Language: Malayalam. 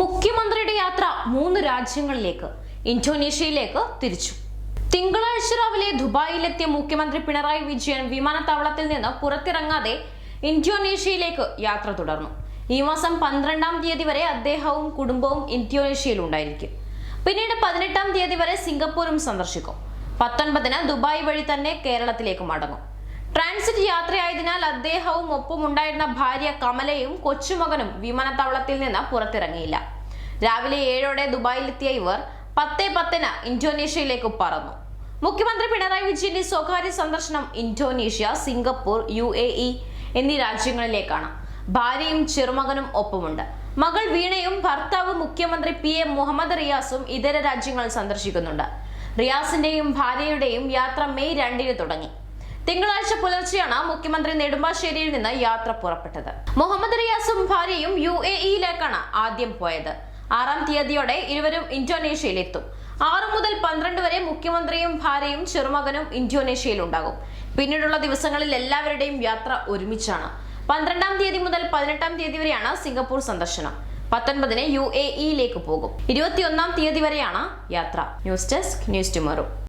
മുഖ്യമന്ത്രിയുടെ യാത്ര മൂന്ന് രാജ്യങ്ങളിലേക്ക് ഇന്തോനേഷ്യയിലേക്ക് തിരിച്ചു. തിങ്കളാഴ്ച രാവിലെ ദുബായിലെത്തിയ മുഖ്യമന്ത്രി പിണറായി വിജയൻ വിമാനത്താവളത്തിൽ നിന്ന് പുറത്തിറങ്ങാതെ ഇന്തോനേഷ്യയിലേക്ക് യാത്ര തുടർന്നു. ഈ മാസം പന്ത്രണ്ടാം തീയതി വരെ അദ്ദേഹവും കുടുംബവും ഇന്തോനേഷ്യയിൽ ഉണ്ടായിരിക്കും പിന്നീട് പതിനെട്ടാം തീയതി വരെ സിംഗപ്പൂരും സന്ദർശിക്കും. പത്തൊൻപതിന് ദുബായ് വഴി തന്നെ കേരളത്തിലേക്ക് മടങ്ങും. ട്രാൻസിറ്റ് യാത്രയായതിനാൽ അദ്ദേഹവും ഒപ്പമുണ്ടായിരുന്ന ഭാര്യ കമലയും കൊച്ചുമകനും വിമാനത്താവളത്തിൽ നിന്ന് പുറത്തിറങ്ങിയില്ല. രാവിലെ ഏഴോടെ ദുബായിലെത്തിയ ഇവർ പത്തേ പത്തിന് ഇന്തോനേഷ്യയിലേക്ക് പറന്നു. മുഖ്യമന്ത്രി പിണറായി വിജയന്റെ സ്വകാര്യ സന്ദർശനം Indonesia Singapore U A E എന്നീ രാജ്യങ്ങളിലേക്കാണ്. ഭാര്യയും ചെറുമകനും ഒപ്പമുണ്ട്. മകൾ വീണയും ഭർത്താവ് മുഖ്യമന്ത്രി പി എം മുഹമ്മദ് റിയാസും ഇതര രാജ്യങ്ങൾ സന്ദർശിക്കുന്നുണ്ട്. റിയാസിന്റെയും ഭാര്യയുടെയും യാത്ര മെയ് രണ്ടിന് തുടങ്ങി. തിങ്കളാഴ്ച പുലർച്ചെയാണ് മുഖ്യമന്ത്രി നെടുമ്പാശ്ശേരിയിൽ നിന്ന് യാത്ര പുറപ്പെട്ടത്. മുഹമ്മദ് റിയാസും ഭാര്യയും യു എ ഇയിലേക്കാണ് ആദ്യം പോയത്. ആറാം തീയതിയോടെ ഇരുവരും ഇന്തോനേഷ്യയിലെത്തും. ആറു മുതൽ പന്ത്രണ്ട് വരെ മുഖ്യമന്ത്രിയും ഭാര്യയും ചെറുമകനും ഇന്തോനേഷ്യയിൽ ഉണ്ടാകും പിന്നീടുള്ള ദിവസങ്ങളിൽ എല്ലാവരുടെയും യാത്ര ഒരുമിച്ചാണ്. പന്ത്രണ്ടാം തീയതി മുതൽ പതിനെട്ടാം തീയതി വരെയാണ് സിംഗപ്പൂർ സന്ദർശനം. പത്തൊൻപതിന് യു എ ഇയിലേക്ക് പോകും. ഇരുപത്തിയൊന്നാം തീയതി വരെയാണ് യാത്ര. News desk news tomorrow.